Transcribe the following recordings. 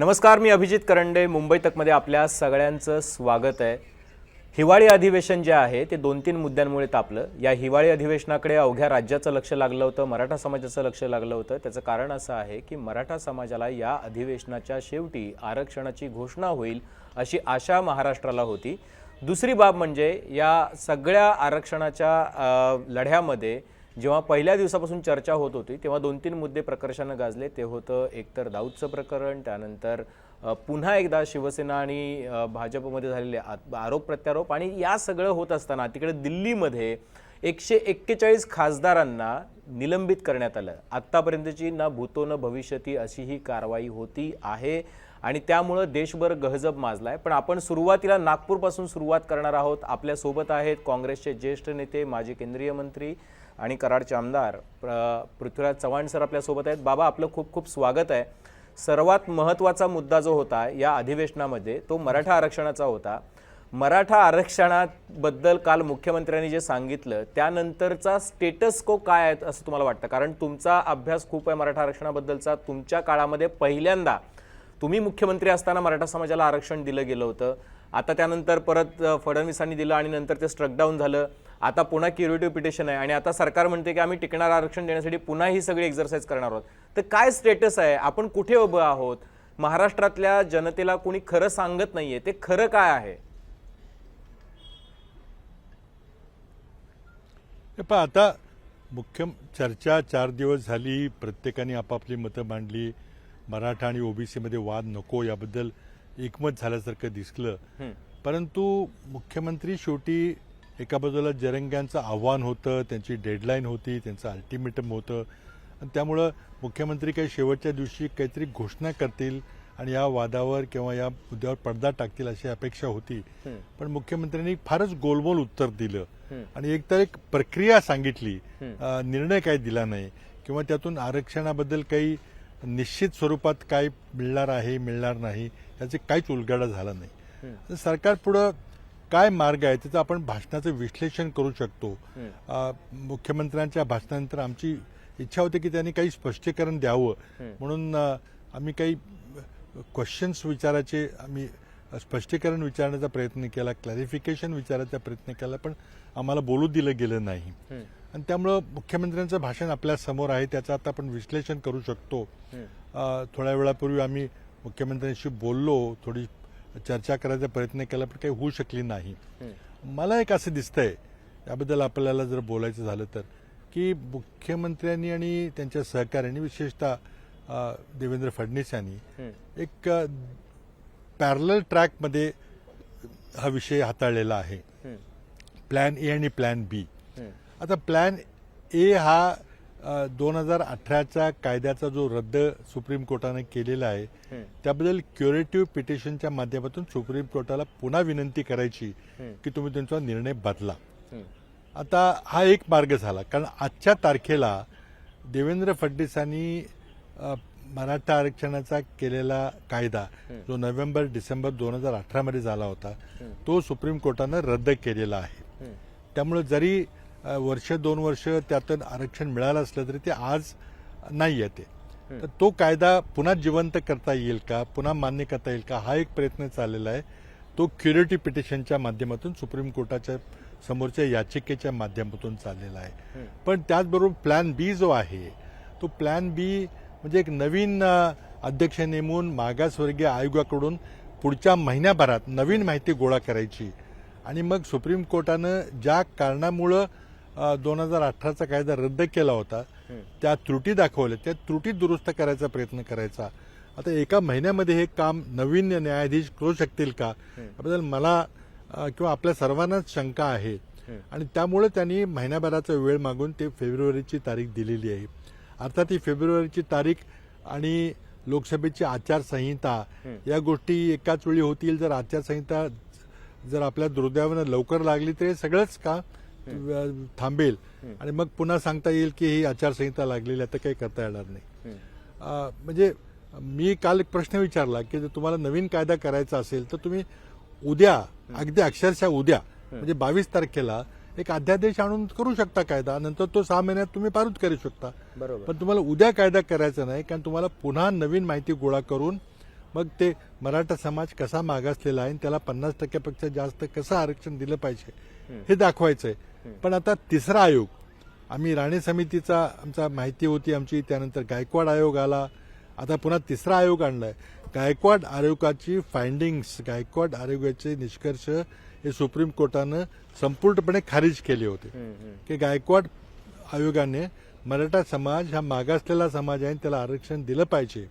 नमस्कार मी अभिजित करंडे. मुंबई तकमध्ये आपल्या सगळ्यांचं स्वागत आहे. हिवाळी अधिवेशन जे आहे ते दोन तीन मुद्द्यांमुळे तापलं. या हिवाळी अधिवेशनाकडे अवघ्या राज्याचं लक्ष लागलं होतं मराठा समाजाचं लक्ष लागलं होतं. त्याचं कारण असं आहे की मराठा समाजाला या अधिवेशनाच्या शेवटी आरक्षणाची घोषणा होईल अशी आशा महाराष्ट्राला होती. दुसरी बाब म्हणजे या सगळ्या आरक्षणाच्या लढ्यामध्ये जेव्हा पहिल्या दिवसापासून चर्चा होत होती तेव्हा दोन तीन मुद्दे प्रकर्षानं गाजले. ते होतं एकतर दाऊदचं प्रकरण त्यानंतर पुन्हा एकदा शिवसेना आणि भाजपमध्ये झालेले आरोप प्रत्यारोप आणि या सगळं होत असताना तिकडे दिल्लीमध्ये एकशे एक्केचाळीस खासदारांना निलंबित करण्यात आलं. आत्तापर्यंतची ना भूतो न भविष्यती अशी ही कारवाई होती आहे आणि त्यामुळं देशभर गहजब माजला आहे पण आपण सुरुवातीला नागपूरपासून सुरुवात करणार आहोत. आपल्यासोबत आहेत काँग्रेसचे ज्येष्ठ नेते माजी केंद्रीय मंत्री आणि कराडचे आमदार प्र- पृथ्वीराज चव्हाण सर आपल्यासोबत आहेत. बाबा आपलं खूप खूप स्वागत आहे. सर्वात महत्त्वाचा मुद्दा जो होता या अधिवेशनामध्ये तो मराठा आरक्षणाचा होता. मराठा आरक्षणाबद्दल काल मुख्यमंत्र्यांनी जे सांगितलं त्यानंतरचा स्टेटस को काय आहे असं तुम्हाला वाटतं? कारण तुमचा अभ्यास खूप आहे मराठा आरक्षणाबद्दलचा. तुमच्या काळामध्ये पहिल्यांदा तुम्ही मुख्यमंत्री असताना मराठा समाजाला आरक्षण दिलं गेलं होतं. आता त्यानंतर परत फडणवीसांनी दिलं आणि नंतर ते स्ट्रकडाऊन झालं. आता पुन्हा क्युरेटिव्ह पिटिशन आहे आणि आता सरकार म्हणते की आम्ही टिकणार आरक्षण देण्यासाठी पुन्हा ही सगळी एक्झरसाईज करणार आहोत. तर काय स्टेटस आहे? आपण कुठे उभं आहोत? महाराष्ट्रातल्या जनतेला कोणी खरं सांगत नाहीये. ते खरं काय आहे? हे आता मुख्य चर्चा चार दिवस झाली प्रत्येकाने आपापली मतं मांडली. मराठा आणि ओबीसीमध्ये वाद नको याबद्दल एकमत झाल्यासारखं दिसलं. परंतु मुख्यमंत्री शेवटी एका बाजूला जरंग्यांचं आव्हान होतं त्यांची डेडलाईन होती त्यांचं अल्टिमेटम होतं. आणि त्यामुळं मुख्यमंत्री काही शेवटच्या दिवशी काहीतरी घोषणा करतील आणि या वादावर किंवा या मुद्द्यावर पडदा टाकतील अशी अपेक्षा होती. पण मुख्यमंत्र्यांनी फारच गोलमोल उत्तर दिलं. आणि एकतर एक प्रक्रिया सांगितली. निर्णय काही दिला नाही. किंवा त्यातून आरक्षणाबद्दल काही निश्चित स्वरूपात काय मिळणार आहे मिळणार नाही याचे काहीच उलगडा झाला नाही. तर सरकार पुढं काय मार्ग आहे त्याचं आपण भाषणाचं विश्लेषण करू शकतो. मुख्यमंत्र्यांच्या भाषणानंतर आमची इच्छा होती की त्यांनी काही स्पष्टीकरण द्यावं. म्हणून आम्ही काही क्वेश्चन्स विचारायचे आम्ही स्पष्टीकरण विचारण्याचा प्रयत्न केला क्लॅरिफिकेशन विचारायचा प्रयत्न केला पण आम्हाला बोलू दिलं गेलं नाही. आणि त्यामुळं मुख्यमंत्र्यांचं भाषण आपल्यासमोर आहे त्याचं आता आपण विश्लेषण करू शकतो. थोड्या वेळापूर्वी आम्ही मुख्यमंत्र्यांशी बोललो थोडी चर्चा करायचा प्रयत्न केला पण काही होऊ शकली नाही. मला एक असं दिसतंय याबद्दल आपल्याला जर बोलायचं झालं तर की मुख्यमंत्र्यांनी आणि त्यांच्या सहकार्यांनी विशेषतः देवेंद्र फडणवीस यांनी एक पॅरल ट्रॅकमध्ये हा विषय हाताळलेला आहे. प्लॅन ए आणि प्लॅन बी आता प्लॅन ए हा दोन हजार अठराच्या कायद्याचा जो रद्द सुप्रीम कोर्टाने केलेला आहे त्याबद्दल क्युरेटिव्ह पिटिशनच्या माध्यमातून सुप्रीम कोर्टाला पुन्हा विनंती करायची की तुम्ही तुमचा निर्णय बदला. आता हा एक मार्ग झाला कारण आजच्या तारखेला देवेंद्र फडणवीसांनी मराठा आरक्षणाचा केलेला कायदा जो नोव्हेंबर डिसेंबर दोन हजार अठरामध्ये झाला होता तो सुप्रीम कोर्टानं रद्द केलेला आहे. त्यामुळे जरी वर्ष दोन वर्ष त्यातून आरक्षण मिळालं असलं तरी ते आज नाही येते तर तो कायदा पुन्हा जिवंत करता येईल का पुन्हा मान्य करता येईल का हा एक प्रयत्न चाललेला आहे. तो क्युरेटिव्ह पिटिशनच्या माध्यमातून सुप्रीम कोर्टाच्या समोरच्या याचिकेच्या माध्यमातून चाललेला आहे. पण त्याचबरोबर प्लॅन बी जो आहे तो प्लॅन बी म्हणजे एक नवीन अध्यक्ष नेमून मागासवर्गीय आयोगाकडून पुढच्या महिन्याभरात नवीन माहिती गोळा करायची. आणि मग सुप्रीम कोर्टानं ज्या कारणामुळं दोन हजार अठराचा कायदा रद्द केला होता. त्या त्रुटी दाखवल्या. त्या त्रुटी दुरुस्त करायचा प्रयत्न करायचा. आता एका महिन्यामध्ये हे काम नवीन न्यायाधीश करू शकतील का? याबद्दल मला किंवा आपल्या सर्वांनाच शंका आहे. आणि त्यामुळे त्यांनी महिन्याभराचा वेळ मागून ते फेब्रुवारीची तारीख दिलेली आहे. अर्थात ही फेब्रुवारीची तारीख आणि लोकसभेची आचारसंहिता या गोष्टी एकाच वेळी होतील. जर आचारसंहिता जर आपल्या दुर्दैवानं लवकर लागली तर हे सगळंच का? थांबेल. आणि मग पुन्हा सांगता येईल की ही आचारसंहिता लागलेली आहे तर काही करता येणार नाही. म्हणजे मी काल एक प्रश्न विचारला की जर तुम्हाला नवीन कायदा करायचा असेल तर तुम्ही उद्या अगदी अक्षरशः उद्या म्हणजे बावीस तारखेला एक अध्यादेश आणून करू शकता कायदा नंतर तो सहा महिन्यात तुम्ही पारित करू शकता. बरोबर. पण तुम्हाला उद्या कायदा करायचा नाही कारण तुम्हाला पुन्हा नवीन माहिती गोळा करून मग ते मराठा समाज कसा मागासलेला आहे आणि त्याला पन्नास टक्क्यापेक्षा जास्त कसं आरक्षण दिलं पाहिजे हे. दाखवायचं आहे पण आता तिसरा आयोग. आम्ही राणे समितीचा आमचा माहिती होती आमची त्यानंतर गायकवाड आयोग आला. आता पुन्हा तिसरा आयोग आणलाय. गायकवाड आयोगाची फाइंडिंग्स गायकवाड आयोगाचे निष्कर्ष हे सुप्रीम कोर्टानं संपूर्णपणे खारिज केले होते. की गायकवाड आयोगाने मराठा समाज हा मागासलेला समाज आहे आणि त्याला आरक्षण दिलं पाहिजे.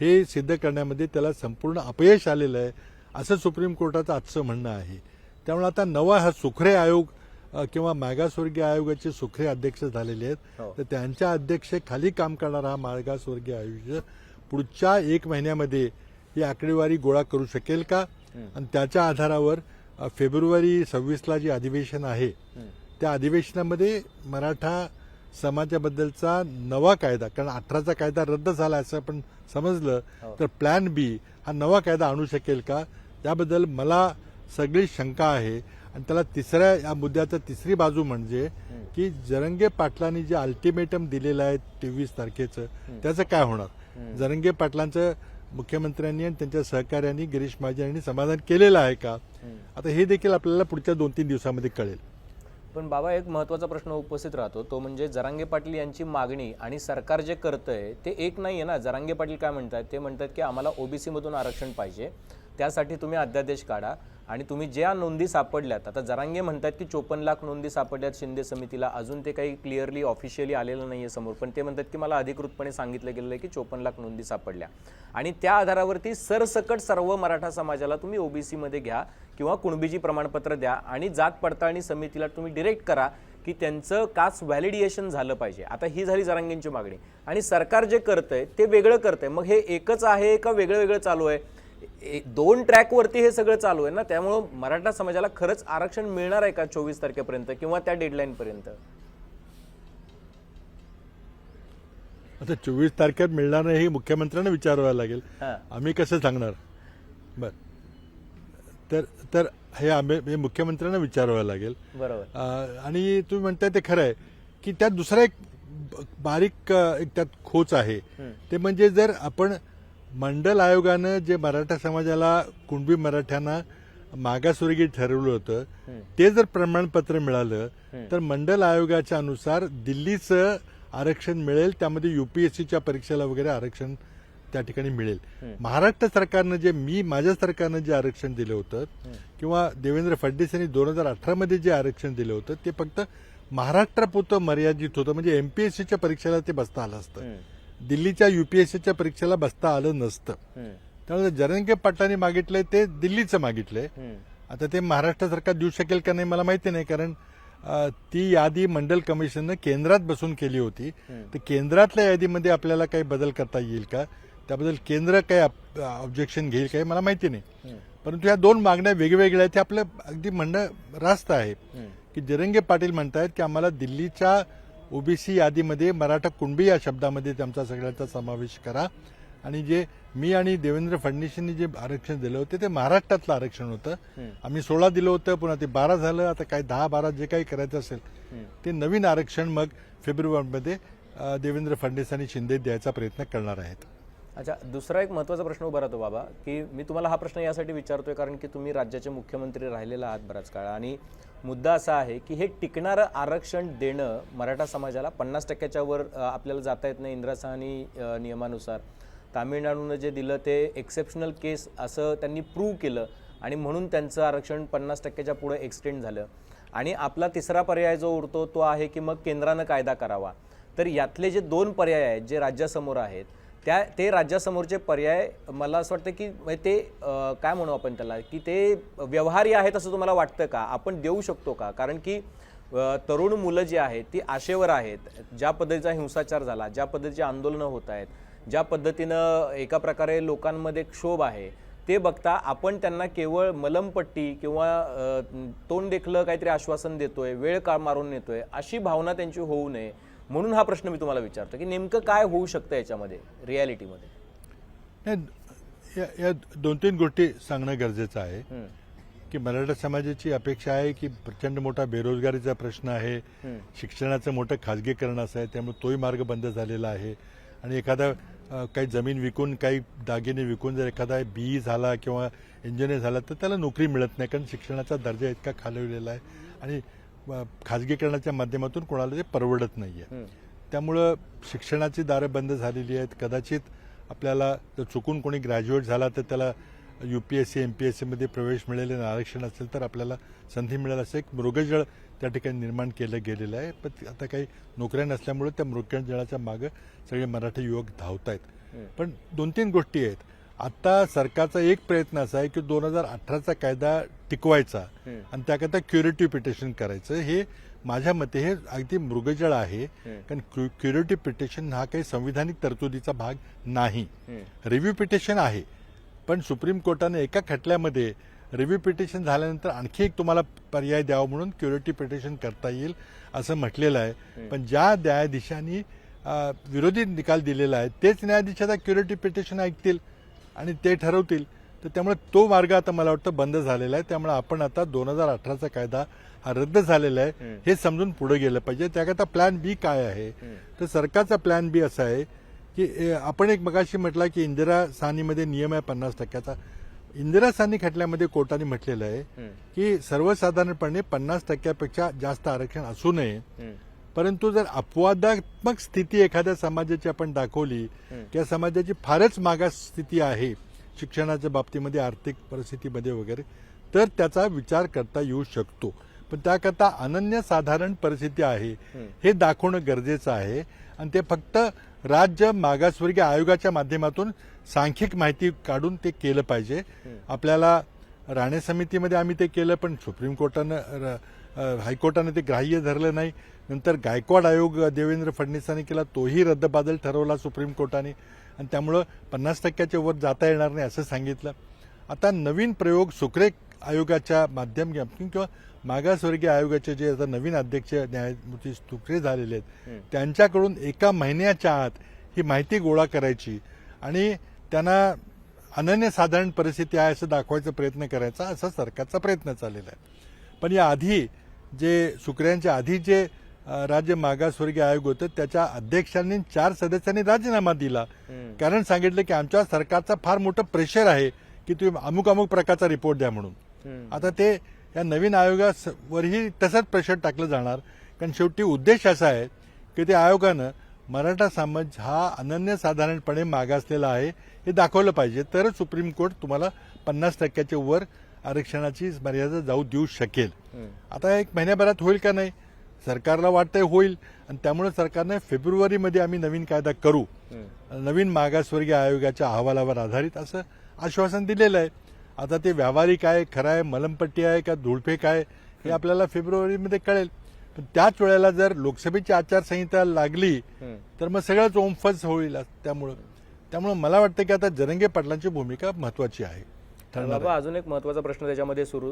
हे सिद्ध करण्यामध्ये त्याला संपूर्ण अपयश आलेलं आहे असं सुप्रीम कोर्टाचं आजचं म्हणणं आहे. त्यामुळे आता नवा हा सुखरे आयोग किंवा मागासवर्गीय आयोगाचे सुखरे अध्यक्ष झालेले आहेत. हो. तर त्यांच्या अध्यक्षेखाली काम करणारा हा मागासवर्गीय आयोग पुढच्या एक महिन्यामध्ये ही आकडेवारी गोळा करू शकेल का? आणि त्याच्या आधारावर फेब्रुवारी सव्वीसला जे अधिवेशन आहे त्या अधिवेशनामध्ये मराठा समाजाबद्दलचा नवा कायदा कारण अठराचा कायदा रद्द झाला असं आपण समजलं तर प्लॅन बी हा नवा कायदा आणू शकेल का? त्याबद्दल मला सगळी शंका आहे. आणि त्याला तिसऱ्या या मुद्द्याचं तिसरी बाजू म्हणजे की जरंगे पाटलांनी जे अल्टिमेटम दिलेलं आहे तेवीस तारखेचं त्याचं काय होणार? जरंगे पाटलांचं मुख्यमंत्र्यांनी आणि त्यांच्या सहकार्यांनी गिरीश महाजन यांनी समाधान केलेलं आहे का? आता हे देखील आपल्याला पुढच्या दोन तीन दिवसामध्ये कळेल. पण बाबा एक महत्त्वाचा प्रश्न उपस्थित राहतो. तो म्हणजे जरांगे पाटील यांची मागणी आणि सरकार जे करतंय ते एक नाहीये ना. जरांगे पाटील काय म्हणतात ते म्हणतात की आम्हाला ओबीसी मधून आरक्षण पाहिजे. त्यासाठी तुम्ही अध्यादेश काढा. आणि तुम्ही ज्या नोंदी सापडल्यात आता जरांगे म्हणतात की चोपन्न लाख नोंदी सापडल्यात शिंदे समितीला अजून ते काही क्लिअरली ऑफिशियली आलेलं नाही आहे समोर पण ते म्हणतात की मला अधिकृतपणे सांगितलं गेलेलं आहे की चोपन्न लाख नोंदी सापडल्या. आणि त्या आधारावरती सरसकट सर्व मराठा समाजाला तुम्ही ओबीसीमध्ये घ्या किंवा कुणबीजी प्रमाणपत्र द्या आणि जात पडताळणी समितीला तुम्ही डिरेक्ट करा की त्यांचं कास्ट व्हॅलिडिएशन झालं पाहिजे. आता ही झाली जरांगींची मागणी. आणि सरकार जे करतंय ते वेगळं करतंय. मग हे एकच आहे का वेगळं वेगळं चालू आहे? दोन ट्रॅकवरती हे सगळं चालू आहे ना त्यामुळं मराठा समाजाला खरंच आरक्षण मिळणार आहे का चोवीस तारखेपर्यंत किंवा त्या डेडलाईन पर्यंत? आता चोवीस तारखेत मिळणार नाही हे मुख्यमंत्र्यांना विचारावं लागेल. आम्ही कसं सांगणार? बर. तर तर हे आम्ही मुख्यमंत्र्यांना विचारावं लागेल. बरोबर. आणि तुम्ही म्हणताय ते खरं आहे की त्यात दुसरा एक बारीक एक त्यात खोच आहे. ते म्हणजे जर आपण मंडल आयोगानं जे मराठा समाजाला कुणबी मराठ्यांना मागासवर्गीय ठरवलं होतं ते जर प्रमाणपत्र मिळालं तर मंडल आयोगाच्या अनुसार दिल्लीचं आरक्षण मिळेल त्यामध्ये युपीएससीच्या परीक्षेला वगैरे आरक्षण त्या ठिकाणी मिळेल. महाराष्ट्र सरकारनं जे मी माझ्या सरकारनं जे आरक्षण दिलं होतं किंवा देवेंद्र फडणवीस यांनी दोन हजार अठरा मध्ये जे आरक्षण दिलं होतं ते फक्त महाराष्ट्रापुरतं मर्यादित होतं म्हणजे एमपीएससीच्या परीक्षेला ते बसता आलं असतं. दिल्लीच्या युपीएससीच्या परीक्षेला बसता आलं नसतं. त्यामुळे जरंगे पाटलांनी मागितलंय ते दिल्लीचं मागितलंय. आता ते महाराष्ट्र सरकार देऊ शकेल का नाही मला माहिती नाही कारण ती यादी मंडल कमिशननं केंद्रात बसून केली होती. तर केंद्रातल्या यादीमध्ये आपल्याला काही बदल करता येईल का? त्याबद्दल केंद्र काही ऑब्जेक्शन घेईल काही मला माहिती नाही. परंतु या दोन मागण्या वेगवेगळ्या आहेत. ते आपलं अगदी म्हणणं रास्त आहे. की जरंगे पाटील म्हणतायत की आम्हाला दिल्लीच्या ओबीसी यादीमध्ये मराठा कुणबी या शब्दामध्ये त्यांचा सगळ्यांचा समावेश करा. आणि जे मी आणि देवेंद्र फडणवीसांनी जे आरक्षण दिलं होतं ते महाराष्ट्रातलं आरक्षण होतं. आम्ही सोळा दिलं होतं पुन्हा ते बारा झालं. आता काय दहा बारा जे काही करायचं असेल ते नवीन आरक्षण मग फेब्रुवारीमध्ये देवेंद्र फडणवीस आणि शिंदे द्यायचा प्रयत्न करणार आहेत. अच्छा दुसरा एक महत्त्वाचा प्रश्न उभा राहतो बाबा की मी तुम्हाला हा प्रश्न यासाठी विचारतोय कारण की तुम्ही राज्याचे मुख्यमंत्री राहिलेला आहात बराच काळ आणि मुद्दा असा आहे की हे टिकणारं आरक्षण देणं मराठा समाजाला पन्नास टक्क्याच्या वर आपल्याला जाता येत नाही इंदिरा साहनी नियमानुसार. तामिळनाडूनं जे दिलं ते एक्सेप्शनल केस असं त्यांनी प्रूव्ह केलं आणि म्हणून त्यांचं आरक्षण पन्नास टक्क्याच्या पुढे एक्सटेंड झालं. आणि आपला तिसरा पर्याय जो उरतो तो आहे की मग केंद्रानं कायदा करावा. तर यातले जे दोन पर्याय आहेत जे राज्यासमोर आहेत त्या ते राज्यासमोरचे पर्याय मला असं वाटतं की म्हणजे ते काय म्हणू आपण त्याला की ते व्यवहार्य आहेत असं तुम्हाला वाटतं का? आपण देऊ शकतो का? कारण की तरुण मुलं जी आहेत ती आशेवर आहेत. ज्या पद्धतीचा हिंसाचार झाला ज्या पद्धतीची आंदोलनं होत आहेत ज्या पद्धतीनं एका प्रकारे लोकांमध्ये क्षोभ आहे ते बघता आपण त्यांना केवळ मलमपट्टी किंवा तोंड देखलं काहीतरी आश्वासन देतोय वेळ काळ मारून नेतोय अशी भावना त्यांची होऊ नये. म्हणून हा प्रश्न मी तुम्हाला विचारतो की नेमकं काय होऊ शकतं याच्यामध्ये रियालिटीमध्ये? या- या- दोन तीन गोष्टी सांगणं गरजेचं आहे. की मराठा समाजाची अपेक्षा आहे की प्रचंड मोठा बेरोजगारीचा प्रश्न आहे शिक्षणाचं मोठं खाजगीकरण असं आहे त्यामुळे तोही मार्ग बंद झालेला आहे. आणि एखादा काही जमीन विकून काही दागिने विकून जर एखादा बी झाला किंवा इंजिनियर झाला तर त्याला नोकरी मिळत नाही कारण शिक्षणाचा दर्जा इतका खालवलेला आहे. आणि खाजगीकरणाच्या माध्यमातून कोणाला ते परवडत नाही आहे. त्यामुळं शिक्षणाची दारं बंद झालेली आहेत. कदाचित आपल्याला जर चुकून कोणी ग्रॅज्युएट झाला तर त्याला U P S C M P S सीमध्ये प्रवेश मिळेल आणि आरक्षण असेल तर आपल्याला संधी मिळेल असं एक मृगजळ त्या ठिकाणी निर्माण केलं गेलेलं आहे. पण आता काही नोकऱ्या नसल्यामुळे त्या मृगजळाच्या मागं सगळे मराठी युवक धावत आहेत पण दोन तीन गोष्टी आहेत. आता सरकारचा एक प्रयत्न असा आहे की दोन हजार अठराचा कायदा टिकवायचा. आणि त्याकरता क्युरेटिव्ह पिटिशन करायचं. हे माझ्या मते हे अगदी मृगजळ आहे. कारण क्युरेटिव्ह पिटिशन हा काही संविधानिक तरतुदीचा भाग नाही. रिव्ह्यू पिटिशन आहे. पण सुप्रीम कोर्टाने एका खटल्यामध्ये रिव्ह्यू पिटिशन झाल्यानंतर आणखी एक तुम्हाला पर्याय द्यावा म्हणून क्युरेटिव्ह पिटिशन करता येईल असं म्हटलेलं आहे. पण ज्या न्यायाधीशांनी विरोधी निकाल दिलेला आहे तेच न्यायाधीश आता क्युरेटिव्ह पिटिशन ऐकतील. आणि ते ठरवतील. तर त्यामुळे तो मार्ग आता मला वाटतं बंद झालेला आहे. त्यामुळे आपण आता दोन हजार अठराचा कायदा हा रद्द झालेला आहे. हं. समजून पुढे गेलं पाहिजे. त्याकरता प्लॅन बी काय आहे? तर सरकारचा प्लॅन बी असा आहे की आपण एक मगाशी म्हटला की इंदिरा सानीमध्ये नियम आहे पन्नास टक्क्याचा. इंदिरा सानी खटल्यामध्ये कोर्टाने म्हटलेलं आहे. की सर्वसाधारणपणे पन्नास टक्क्यापेक्षा जास्त आरक्षण असू नये. परंतु जर अपवादात्मक स्थिती एखाद्या समाजाची आपण दाखवली. त्या समाजाची फारच मागास स्थिती आहे शिक्षणाच्या बाबतीमध्ये आर्थिक परिस्थितीमध्ये वगैरे तर त्याचा विचार करता येऊ शकतो. पण त्याकरता अनन्यसाधारण परिस्थिती आहे. हं. दाखवणं गरजेचं आहे. आणि ते फक्त राज्य मागासवर्गीय आयोगाच्या माध्यमातून सांख्यिक माहिती काढून ते केलं पाहिजे. आपल्याला राणे समितीमध्ये आम्ही ते केलं पण सुप्रीम कोर्टानं हायकोर्टानं ते ग्राह्य धरलं नाही. नंतर गायकवाड आयोग देवेंद्र फडणवीसांनी केला तोही रद्दबादल ठरवला सुप्रीम कोर्टाने. आणि त्यामुळं पन्नास टक्क्याच्या वर जाता येणार नाही असं सांगितलं. आता नवीन प्रयोग सुक्रे आयोगाच्या माध्यम किंवा मागासवर्गीय आयोगाचे जे आता नवीन अध्यक्ष न्यायमूर्ती सुक्रे झालेले आहेत. त्यांच्याकडून एका महिन्याच्या आत ही माहिती गोळा करायची. आणि त्यांना अनन्यसाधारण परिस्थिती आहे असं दाखवायचा प्रयत्न करायचा असा सरकारचा प्रयत्न चाललेला आहे. पण या आधी जे शुक्रियांच्या आधी जे राज्य मागासवर्गीय आयोग होतं. त्याच्या अध्यक्षांनी चार सदस्यांनी राजीनामा दिला. कारण सांगितलं की आमच्या सरकारचा फार मोठं प्रेशर आहे की तुम्ही अमुक अमुक प्रकारचा रिपोर्ट द्या म्हणून. आता ते या नवीन आयोगावरही तसंच प्रेशर टाकलं जाणार. कारण शेवटी उद्देश असा आहे की त्या आयोगानं मराठा समाज हा अनन्यसाधारणपणे मागासलेला आहे हे दाखवलं पाहिजे. तरच सुप्रीम कोर्ट तुम्हाला पन्नास टक्क्याच्या वर आरक्षणाची मर्यादा जाऊ देऊ शकेल. आता एक महिन्याभरात होईल का नाही? सरकारला वाटतंय होईल आणि त्यामुळे सरकारने फेब्रुवारीमध्ये आम्ही नवीन कायदा करू. नवीन मागासवर्गीय आयोगाच्या अहवालावर आधारित असं आश्वासन दिलेलं आहे आता ते व्यावहारिक आहे खरं आहे मलमपट्टी आहे का धुळफेक आहे हे आपल्याला फेब्रुवारीमध्ये कळेल पण त्याच वेळेला जर लोकसभेची आचारसंहिता लागली. तर मग सगळंच ओमफस होईल त्यामुळं त्यामुळं मला वाटतं की आता जरंगे पाटलांची भूमिका महत्वाची आहे. बाबा अजून एक महत्त्वाचा प्रश्न त्याच्यामध्ये सुरू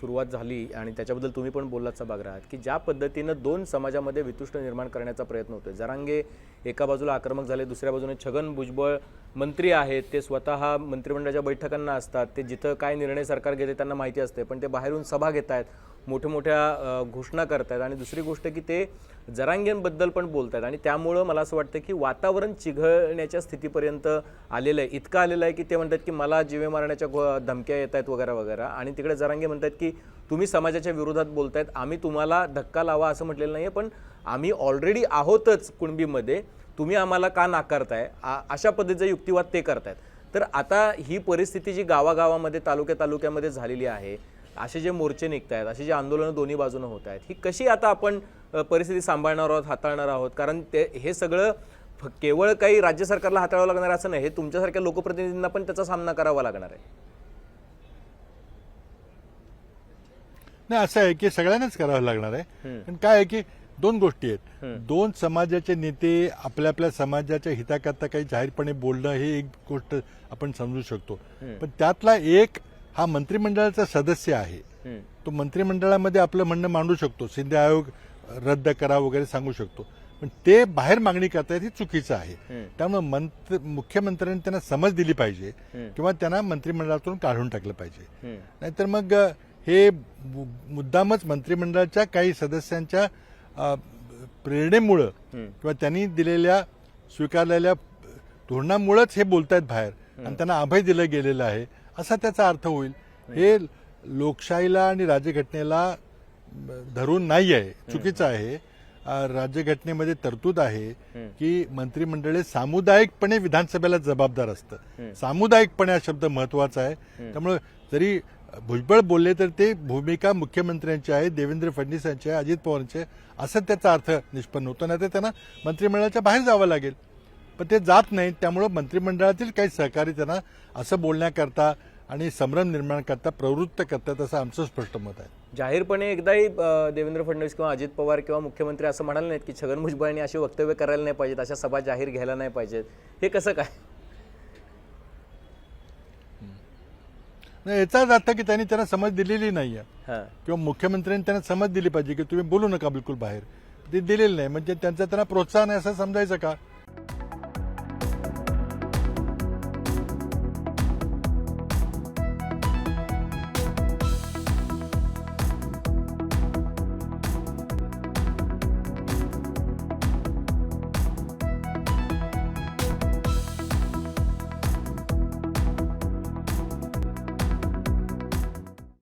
सुरुवात झाली आणि त्याच्याबद्दल तुम्ही पण बोललात सभागृहात की ज्या पद्धतीनं दोन समाजामध्ये वितुष्ट निर्माण करण्याचा प्रयत्न होतोय. जरांगे एका बाजूला आक्रमक झाले दुसऱ्या बाजूने छगन भुजबळ मंत्री आहेत ते स्वतः मंत्रिमंडळाच्या बैठकांना असतात ते जिथं काय निर्णय सरकार घेते त्यांना माहिती असते पण ते बाहेरून सभा घेत आहेत मोठ्या मोठ्या घोषणा करतायत. आणि दुसरी गोष्ट की ते जरांगेंबद्दल पण बोलतायत. आणि त्यामुळं मला असं वाटतं की वातावरण चिघळण्याच्या स्थितीपर्यंत आलेलं आहे. इतकं आलेलं आहे की ते म्हणतात की मला जीवे मारण्याच्या घो- धमक्या येत आहेत वगैरे वगैरे. आणि तिकडे जरांगे म्हणतात की तुम्ही समाजाच्या विरोधात बोलतायत आम्ही तुम्हाला धक्का लावा असं म्हटलेलं नाही आहे पण आम्ही ऑलरेडी आहोतच कुणबीमध्ये. तुम्ही आम्हाला का नाकारताय? आ- अशा पद्धतीचा युक्तिवाद ते करतायत. तर आता ही परिस्थिती जी गावागावामध्ये तालुक्या तालुक्यामध्ये झालेली आहे असे जे मोर्चे निघत आहेत अशी जे आंदोलनं दोन्ही बाजूने होत आहेत ही कशी आता आपण परिस्थिती सांभाळणार आहोत हाताळणार आहोत? कारण ते हे सगळं केवळ काही राज्य सरकारला हाताळावं लागणार असं नाही हे तुमच्यासारख्या लोकप्रतिनिधींना पण त्याचा सामना करावा लागणार आहे. नाही असं आहे की सगळ्यांनाच करावं लागणार आहे. पण काय आहे की दोन गोष्टी आहेत. दोन समाजाचे नेते आपल्या आपल्या समाजाच्या हिताकरता काही जाहीरपणे बोलणं हे एक गोष्ट आपण समजू शकतो. पण त्यातला एक हा मंत्रिमंडळाचा सदस्य आहे. तो मंत्रिमंडळामध्ये आपलं म्हणणं मांडू शकतो शिंदे आयोग रद्द करा वगैरे सांगू शकतो पण ते बाहेर मागणी करतायत हे चुकीचं आहे. त्यामुळे मंत्र मुख्यमंत्र्यांनी त्यांना समज दिली पाहिजे. किंवा त्यांना मंत्रिमंडळातून काढून टाकलं पाहिजे. नाहीतर मग हे मुद्दामच मंत्रिमंडळाच्या काही सदस्यांच्या प्रेरणेमुळं. किंवा त्यांनी दिलेल्या स्वीकारलेल्या धोरणामुळेच हे बोलतायत बाहेर आणि त्यांना अभय दिलं गेलेलं आहे असा त्याचा अर्थ होईल. हे लोकशाहीला आणि राज्यघटनेला धरून नाही आहे चुकीचं आहे. राज्यघटनेमध्ये तरतूद आहे की मंत्रिमंडळ सामुदायिकपणे विधानसभेला जबाबदार असतं. सामुदायिकपणे हा शब्द महत्त्वाचा आहे. त्यामुळे जरी भुजबळ बोलले तर ते भूमिका मुख्यमंत्र्यांची आहे देवेंद्र फडणवीस यांची आहे अजित पवारांची आहे असं त्याचा अर्थ निष्पन्न होतो. नाही तर त्यांना मंत्रिमंडळाच्या बाहेर जावं लागेल. पण ते जात नाहीत त्यामुळं मंत्रिमंडळातील काही सहकारी त्यांना असं बोलण्याकरता आणि संभ्रम निर्माण करता प्रवृत्त करतात असं आमचं स्पष्ट मत आहे. जाहीरपणे एकदाही देवेंद्र फडणवीस किंवा अजित पवार किंवा मुख्यमंत्री असं म्हणाले नाहीत की छगन भुजबळांनी अशी वक्तव्य करायला नाही पाहिजेत अशा सभा जाहीर घ्यायला नाही पाहिजेत. हे कसं काय? नाही, याचाच अर्थ की त्यांनी त्यांना समज दिलेली नाही आहे किंवा मुख्यमंत्र्यांनी त्यांना समज दिली पाहिजे की तुम्ही बोलू नका बिलकुल बाहेर. ते दिलेलं नाही म्हणजे त्यांचं त्यांना प्रोत्साहन आहे असं समजायचं का?